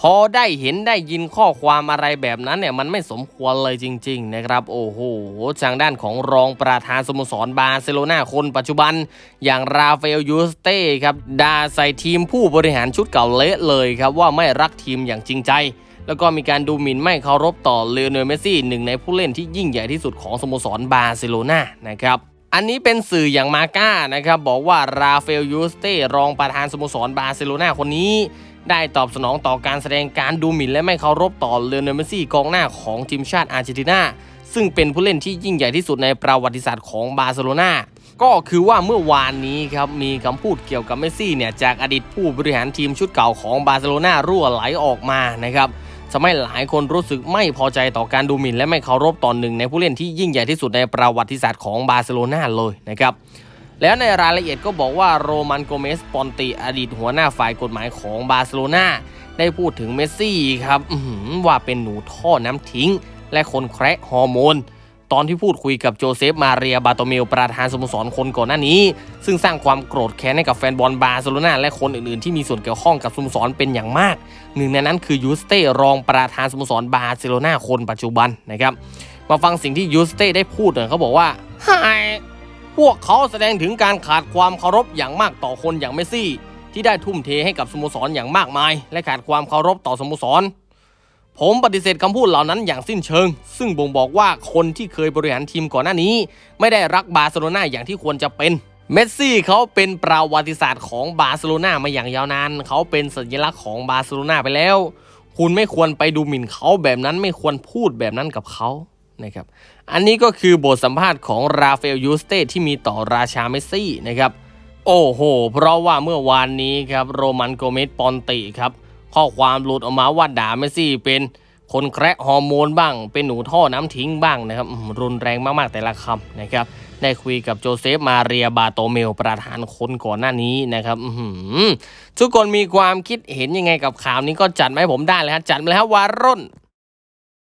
พอได้เห็นได้ยินข้อความอะไรแบบนั้นเนี่ยมันไม่สมควรเลยจริง ๆ นะครับ โอ้โหทางด้านของรองประธานสโมสรบาร์เซโลนาคนปัจจุบัน อย่างราฟาเอลยูสเต้ครับด่าใส่ทีมผู้บริหารชุดเก่าเละเลยครับว่าไม่รักทีมอย่างจริงใจแล้วก็มีการดูหมิ่นไม่เคารพต่อเลโอนเมสซี่หนึ่งในผู้เล่นที่ยิ่งใหญ่ที่สุดของสโมสรบาร์เซโลนานะครับอันนี้เป็นสื่ออย่างมาก้านะครับบอกว่าราฟาเอลยูสเต้รองประธานสโมสรบาร์เซโลนาคนนี้ ได้ตอบสนองต่อการแสดงการดูหมิ่นและไม่เคารพต่อเลโอนเมสซี่กองหน้าของทีมชาติอาร์เจนตินาซึ่งเป็นผู้เล่นที่ยิ่งใหญ่ที่สุดในประวัติศาสตร์ของบาร์เซโลนาก็คือว่าเมื่อวานนี้ครับมีคำพูดเกี่ยวกับเมสซี่เนี่ยจากอดีตผู้บริหารทีมชุดเก่าของบาร์เซโลนารั่วไหลออกมานะครับทำให้หลายคนรู้สึกไม่พอใจต่อการดูหมิ่นและไม่เคารพต่อหนึ่งในผู้เล่นที่ยิ่งใหญ่ที่สุดในประวัติศาสตร์ของบาร์เซโลนาเลยนะครับ แล้วในรายละเอียดก็บอกว่าโรมันโกเมสปอนติอดีตหัวหน้าฝ่ายกฎหมายของบาร์เซโลนาได้พูดถึงเมสซี่ครับว่าเป็นหนูท่อน้ำทิ้ง และคนแคระฮอร์โมน ตอนที่พูดคุยกับโจเซฟมาเรียบาโตเมลประธานสโมสรคนก่อนหน้านี้ ซึ่งสร้างความโกรธแค้นให้กับแฟนบอลบาร์เซโลนาและคนอื่นๆ ที่มีส่วนเกี่ยวข้องกับสโมสรเป็นอย่างมาก หนึ่งในนั้นคือยูสเต้รองประธานสโมสรบาร์เซโลนาคนปัจจุบันนะครับมาฟังสิ่งที่ยูสเต้ได้พูดหน่อยเขาบอกว่าไฮ พวกเขาแสดงถึงการขาดความเคารพอย่างมากต่อคนอย่างเมสซี่ ที่ได้ทุ่มเทให้กับสโมสรอย่างมากมาย และขาดความเคารพต่อสโมสร ผมปฏิเสธคำพูดเหล่านั้นอย่างสิ้นเชิง ซึ่งบ่งบอกว่าคนที่เคยบริหารทีมก่อนหน้านี้ ไม่ได้รักบาร์เซโลนาอย่างที่ควรจะเป็นเมสซี่เขาเป็นประวัติศาสตร์ของบาร์เซโลนามาอย่างยาวนานเขาเป็นสัญลักษณ์ของบาร์เซโลนาไปแล้ว คุณไม่ควรไปดูหมิ่นเขาแบบนั้นไม่ควรพูดแบบนั้นกับเขา นะครับ อันนี้ก็คือบทสัมภาษณ์ของราฟาเอลยูสเตที่มีต่อราชาเมสซี่นะครับ โอ้โห เพราะว่าเมื่อวานนี้ครับโรมันโกเมสปอนติครับ ข้อความหลุดออกมาว่าด่าเมสซี่เป็นคนแคระฮอร์โมนบ้าง เป็นหนูท่อน้ำทิ้งบ้างนะครับรุนแรงมากๆแต่ละคำนะครับ ได้คุยกับโจเซฟมาเรียบาโตเมลประธานคนก่อนหน้านี้นะครับทุกคนมีความคิดเห็นยังไงกับข่าวนี้ก็จัดมาให้ผมได้เลยฮะจัดมาเลยฮะวารุ่น